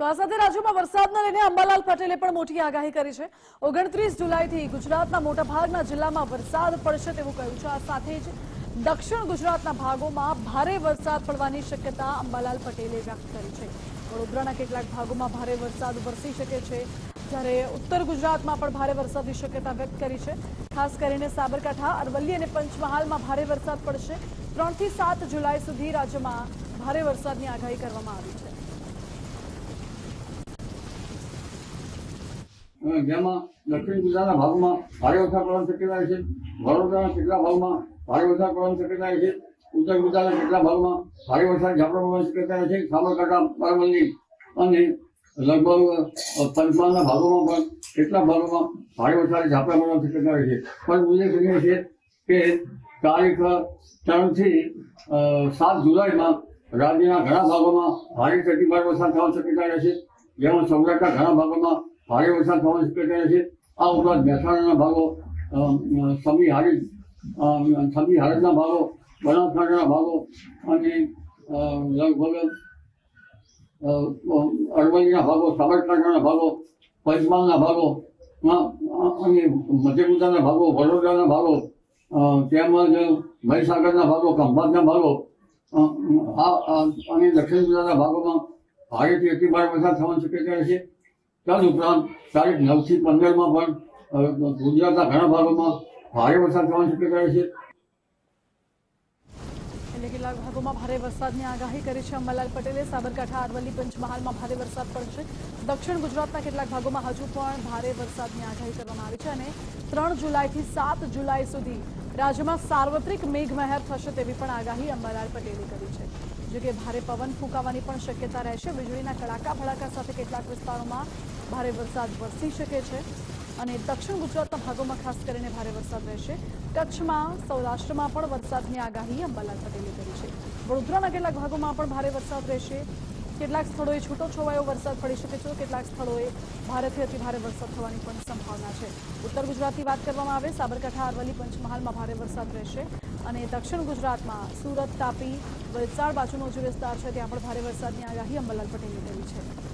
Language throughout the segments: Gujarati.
તો આ સાથે રાજ્યમાં વરસાદને લઈને અંબાલાલ પટેલે પણ મોટી આગાહી કરી છે. ઓગણત્રીસ જુલાઈથી ગુજરાતના મોટાભાગના જિલ્લામાં વરસાદ પડશે તેવું કહ્યું છે. આ સાથે જ દક્ષિણ ગુજરાતના ભાગોમાં ભારે વરસાદ પડવાની શક્યતા અંબાલાલ પટેલે વ્યક્ત કરી છે. વડોદરાના કેટલાક ભાગોમાં ભારે વરસાદ વરસી શકે છે. જ્યારે ઉત્તર ગુજરાતમાં પણ ભારે વરસાદની શક્યતા વ્યક્ત કરી છે. ખાસ કરીને સાબરકાંઠા, અરવલ્લી અને પંચમહાલમાં ભારે વરસાદ પડશે. ત્રણથી સાત જુલાઈ સુધી રાજ્યમાં ભારે વરસાદની આગાહી કરવામાં આવી છે. જેમાં દક્ષિણ ગુજરાતના ભાગમાં ભારે વરસાદ પડવાની શક્યતા છે, વડોદરાના કેટલા ભાગમાં ભારે વરસાદ પડવાની શક્યતા છે, ઉત્તર ગુજરાતના કેટલા ભાગમાં ભારે વરસાદ ઝાપટા પડવાની શક્યતા છે, સાબરકાંઠા અરવલ્લી અને લગભગ પંચમહાલના ભાગોમાં પણ કેટલા ભાગોમાં ભારે વરસાદ ઝાપટા પડવાની શક્યતા છે. પણ ઉલ્લેખનીય છે કે તારીખ ત્રણથી સાત જુલાઈમાં રાજ્યના ઘણા ભાગોમાં ભારે ભારે વરસાદ થવાની શક્યતા રહેશે જેમાં સૌરાષ્ટ્રના ઘણા ભાગોમાં ભારે વરસાદ થવાની શક્યતા છે. આ ઉપરાંત મહેસાણાના ભાગો સમી હારી સમી હારીજના ભાગો, બનાસકાંઠાના ભાગો અને લગભગ અરવલ્લીના ભાગો, સાબરકાંઠાના ભાગો, પંચમહાલના ભાગો અને મધ્ય ગુજરાતના ભાગો, વડોદરાના ભાગો તેમજ મહીસાગરના ભાગો, ખંભાતના ભાગો અને દક્ષિણ ગુજરાતના ભાગોમાં ભારેથી અતિ ભારે વરસાદ થવાની શક્યતા રહેશે તદ ઉપરાંત તારીખ નવથી પંદરમાં પણ ગુજરાતના ઘણા ભાગોમાં ભારે વરસાદ થવાની શક્યતા છે. કેટલાક ભાગોમાં ભારે વરસાદની આગાહી કરી છે અંબાલાલ પટેલે. સાબરકાંઠા, અરવલ્લી પંચમહાલમાં ભારે વરસાદ પડશે દક્ષિણ ગુજરાતના કેટલાક ભાગોમાં હજુ પણ ભારે વરસાદની આગાહી કરવામાં આવી છે અને ત્રણ જુલાઈથી સાત જુલાઈ સુધી રાજ્યમાં સાર્વત્રિક મેઘમહેર થશે તેવી પણ આગાહી અંબાલાલ પટેલે કરી છે. જોકે ભારે પવન ફૂંકાવાની પણ શક્યતા રહેશે. વીજળીના કડાકા ભડાકા સાથે કેટલાક વિસ્તારોમાં ભારે વરસાદ વરસી શકે છે અને દક્ષિણ ગુજરાતના ભાગોમાં ખાસ કરીને ભારે વરસાદ રહેશે. કચ્છમાં, સૌરાષ્ટ્રમાં પણ વરસાદની આગાહી અંબાલાલ પટેલે કરી છે. વડોદરાના કેટલાક ભાગોમાં પણ ભારે વરસાદ રહેશે. કેટલાક સ્થળોએ છૂટો છવાયો વરસાદ પડી શકે છે. કેટલાક સ્થળોએ ભારેથી અતિ ભારે વરસાદ થવાની પણ સંભાવના છે. ઉત્તર ગુજરાતની વાત કરવામાં આવે, સાબરકાંઠા, અરવલ્લી, પંચમહાલમાં ભારે વરસાદ રહેશે અને દક્ષિણ ગુજરાતમાં સુરત, તાપી, વલસાડ બાજુનો જે વિસ્તાર છે, ત્યાં પણ ભારે વરસાદની આગાહી અંબાલાલ પટેલે કરી છે.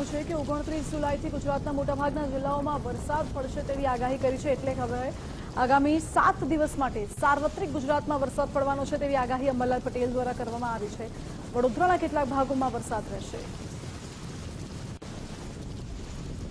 મહત્વનું છે કે ઓગણત્રીસ જુલાઈથી ગુજરાતના મોટાભાગના જિલ્લાઓમાં વરસાદ પડશે તેવી આગાહી કરી છે એટલે હવે આગામી સાત દિવસ માટે સાર્વત્રિક ગુજરાતમાં વરસાદ પડવાનો છે તેવી આગાહી અંબાલાલ પટેલ દ્વારા કરવામાં આવી છે. વડોદરાના કેટલાક ભાગોમાં વરસાદ રહેશે.